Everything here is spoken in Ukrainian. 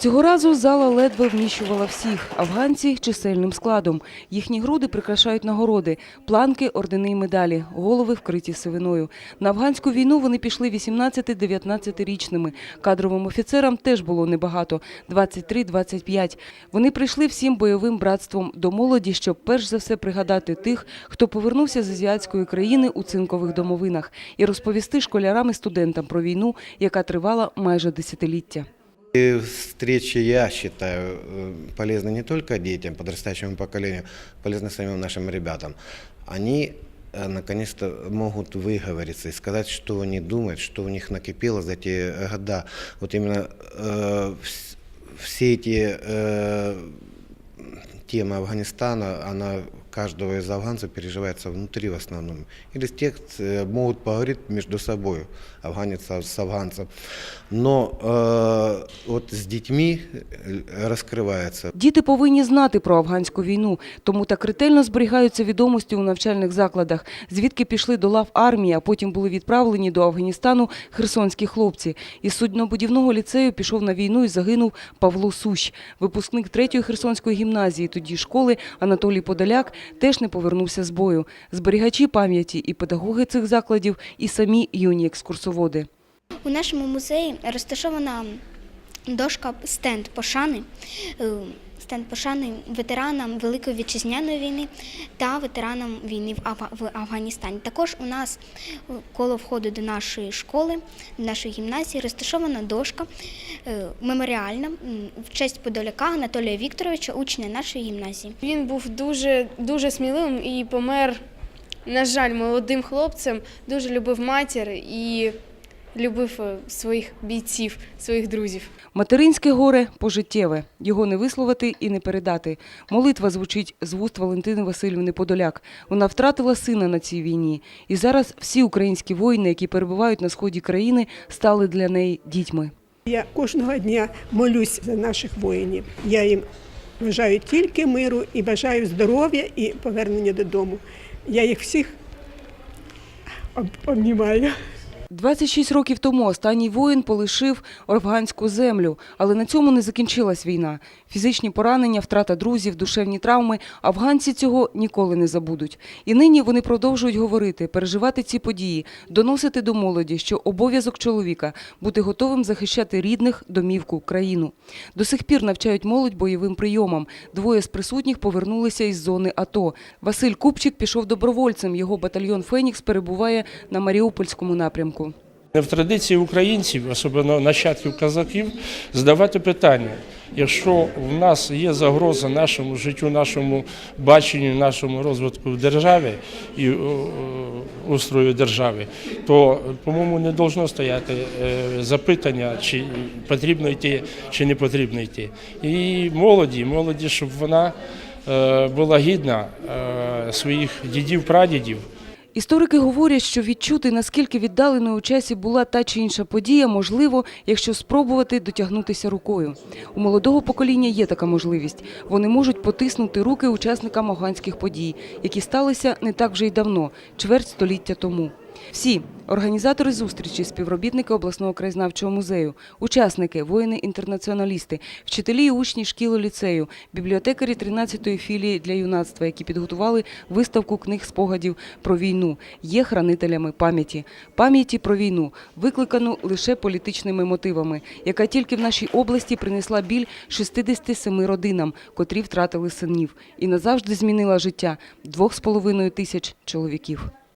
Цього разу зала ледве вміщувала всіх афганці чисельним складом. Їхні груди прикрашають нагороди, планки, ордени й медалі, голови вкриті сивиною. На афганську війну вони пішли 18-19-річними. Кадровим офіцерам теж було небагато – 23-25. Вони прийшли всім бойовим братством до молоді, щоб перш за все пригадати тих, хто повернувся з азіатської країни у цинкових домовинах, і розповісти школярам і студентам про війну, яка тривала майже десятиліття. И встречи, я считаю, э, полезны не только детям, подрастающему поколению, полезны самим нашим ребятам. Они э, наконец-то могут выговориться и сказать, что они думают, что у них накипело за эти э, года. Вот именно э, вс- все эти э, темы Афганистана, она каждого из афганцев переживается внутри в основном. Или с тех э, могут поговорить между собой, афганец с афганцем. Но э, вот с детьми э, раскрывается. Діти повинні знати про афганську війну, тому так ретельно зберігаються відомості у навчальних закладах, звідки пішли до лав армії, а потім були відправлені до Афганістану херсонські хлопці. Із суднобудівного ліцею пішов на війну і загинув Павло Сущ. Випускник третьої херсонської гімназії, тоді школи Анатолій Подоляк, теж не повернувся з бою. Зберігачі пам'яті і педагоги цих закладів, і самі юні екскурсоводи. У нашому музеї розташована дошка стенд пошани. Стенд пошани ветеранам Великої вітчизняної війни та ветеранам війни в Афга- в Афганістані. Також у нас коло входу до нашої школи, до нашої гімназії, розташована дошка е, меморіальна в честь Подоляка Анатолія Вікторовича, учня нашої гімназії. Він був дуже, дуже сміливим і помер, на жаль, молодим хлопцем, дуже любив матір і любив е, своїх бійців, своїх друзів. Материнське горе пожиттєве. Його не висловити і не передати. Молитва звучить з вуст Валентини Васильівни Подоляк. Вона втратила сина на цій війні. І зараз всі українські воїни, які перебувають на сході країни, стали для неї дітьми. Я кожного дня молюсь за наших воїнів. Я їм бажаю тільки миру і бажаю здоров'я і повернення додому. Я їх всіх обнімаю. 26 років тому останній воїн полишив афганську землю, але на цьому не закінчилась війна. Фізичні поранення, втрата друзів, душевні травми афганці цього ніколи не забудуть. І нині вони продовжують говорити, переживати ці події, доносити до молоді, що обов'язок чоловіка бути готовим захищати рідних, домівку, країну. До сих пір навчають молодь бойовим прийомам. Двоє з присутніх повернулися із зони АТО. Василь Купчик пішов добровольцем. Його батальйон Фенікс перебуває на Маріупольському напрямку. Не в традиції українців, особливо нащадків казаків, задавати питання. Якщо в нас є загроза нашому життю, нашому баченню, нашому розвитку в державі і е, устрою держави, то, по-моєму, не должно стояти е, запитання, чи потрібно йти, чи не потрібно йти. І молоді, молоді, щоб вона е, була гідна своїх дідів, прадідів. Історики говорять, що відчути, наскільки віддаленою у часі була та чи інша подія, можливо, якщо спробувати дотягнутися рукою. У молодого покоління є така можливість. Вони можуть потиснути руки учасникам афганських подій, які сталися не так вже й давно, чверть століття тому. Всі організатори зустрічі, співробітники обласного краєзнавчого музею, учасники, воїни-інтернаціоналісти, вчителі і учні шкіл і ліцею, бібліотекарі 13-ї філії для юнацтва, які підготували виставку книг спогадів про війну, є хранителями пам'яті. Пам'яті про війну, викликану лише політичними мотивами, яка тільки в нашій області принесла біль 67 родинам, котрі втратили синів, і назавжди змінила життя двох з половиною тисяч чоловіків.